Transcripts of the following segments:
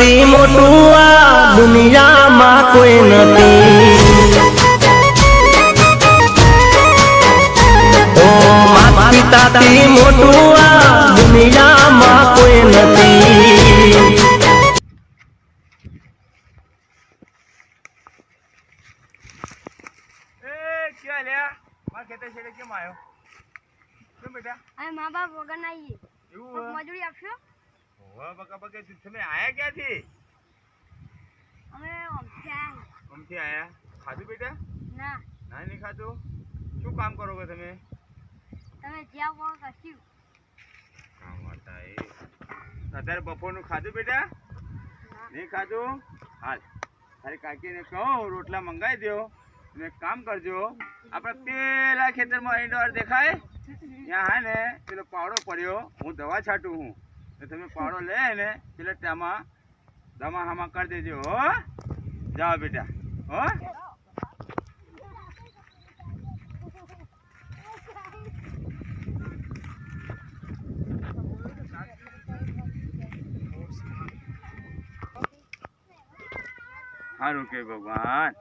માતાપતિ મોટું આ દુનિયામાં કોઈ નથી. ઓ માતા પિતાથી મોટું આ દુનિયામાં કોઈ નથી. કેમ બેટા? મા બાપ વગર ના આવીએ એવું કોક હે? મજૂરી આપશો? હોવે બકા બકા તમે આયા ક્યાંથી? અમે અમથી આયા. આમથી આયા? ખાધું બેટા? ના. ના નહીં ખાધું? શું કામ કરો તમે? તમે જ્યાં કહો કશું કામ કરતા એ. અત્યારે બપોરનું ખાધું બેટા? નહીં ખાધું? હાલ. તારી કાકીને કહો રોટલા મંગાવી દો અને કામ કરજો આપણે પેલા ખેતરમાં ઈંડોર દેખાય? ત્યાં હે ને પેલો પાવડો પડ્યો હું દવા છાંટું હું તો તમે પાવડો લે ને પેલા ત્યાંમાં દમા હામાં કરી દેજો હો જાઓ બેટા હો સારું કે ભગવાન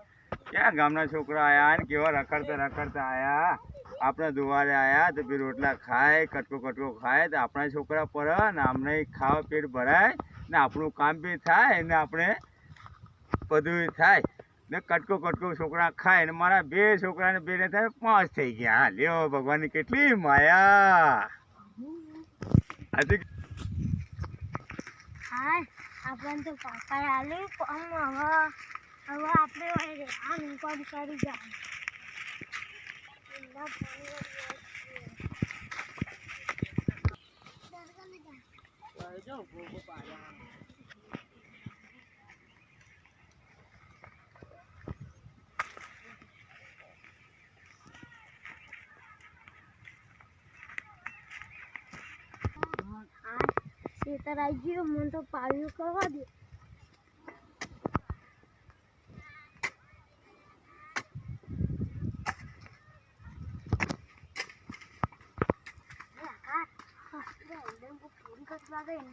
ક્યાં ગામના છોકરા આયા ને કેવા રખડતા રખડતા આયા આપણે દુવારે આવ્યા તો પછી રોટલા ખાય, કટકો કટકો ખાય, તો આપણા છોકરા પર ને આમને ખાવા પેટ ભરાય ને આપણું કામ બી થાય ને આપણે બધું થાય. ને કટકો કટકો છોકરા ખાય ને મારા બે છોકરાને બેને થાય પાંચ થઈ ગયા. હા, લ્યો ભગવાનની કેટલી માયા. આજે હા આપણને તો પાપા આલે પણ હવે હવે આપણે આમ કોણ કરી જાય? ગયું મને તો પાડ્યું કરવા દે. છોકરાઓ,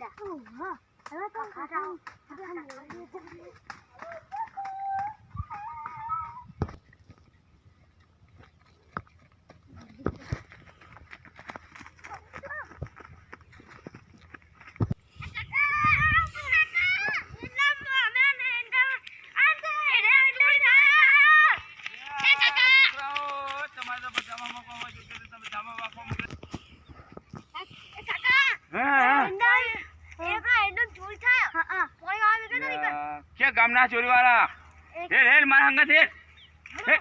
હા, ગામના ચોરી ચોરીવાળા હેડ હેડ મારા હંગાત હા,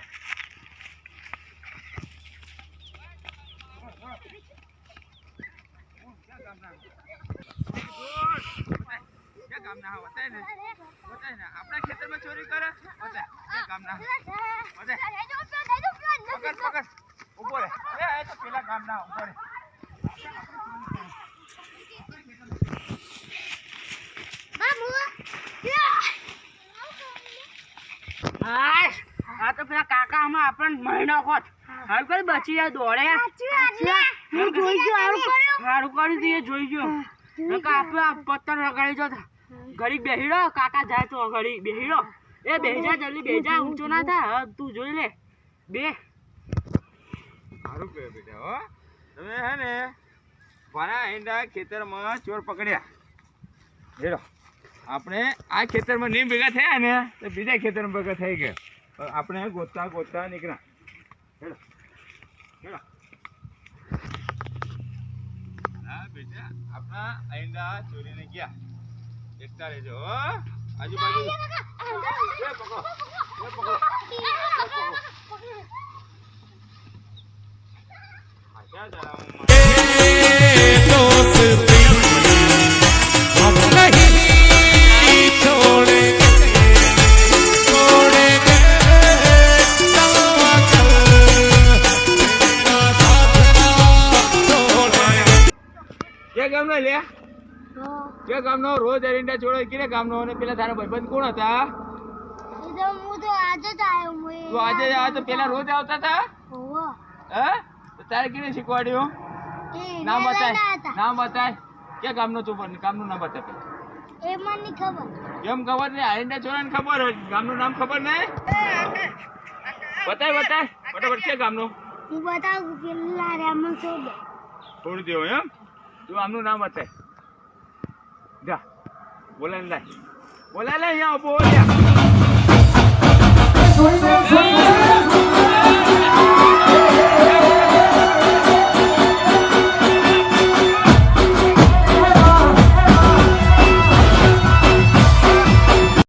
આપણા ખેતરમાં ચોરી કરે ગામના પકડ ઊભો રે પેલા ગામના ઊભો રે આ તો પેલા કાકા આમાં આપણને મહિનો ખોટ હાલ કરી બચી જાય દોડે. હું જોઈ ગયો હારું કરી દઈએ જોઈ ગયો. નકર આપણે પત્તર રગાડી જતા ઘડી બેહી કાકા જાય તો ઘડી બેહી એ બેહી જા જલ્દી બેહી જા ઊંચો ના થાય. હવે તું જોઈ લે. બે. સારું કહ્યું બેટા હો. તમે હે ને મારા ઈંડા ખેતરમાં ચોર પકડ્યા. હેરો આપણે આ ખેતરમાં નીમ ભેગા થયા ને તો બીજા ખેતરમાં ભેગા થઈ ગયા આપણે ગોતતા ગોતતા નીકળ્યા હેરો હેરો હા બેટા આપણા ઈંડા ચોરીને ગયા એકતા રહેજો આજુબાજુ પકડો પકડો પકડો આશા ગામનો લે? કે ગામનો રોજ અરિંડા છોડો કે ગામનો? અને પેલા તારા ભાઈબંધ કોણ હતા? તો આજે જ આવ્યો તો પેલા રોજ આવતા હતા? હે? તારે કેને શીખવાડ્યું? નામ બતાય. નામ બતાય. કે ગામનો તું ગામનું નામ બતાય ખબર. એમ ખબર નહીં. ગામનું નામ ખબર નહીં? બતાય બતાય. ફટાફટ કે તું આમનું નામ હતે જા બોલાને લાય. બોલાને અહીંયા બોલ્યા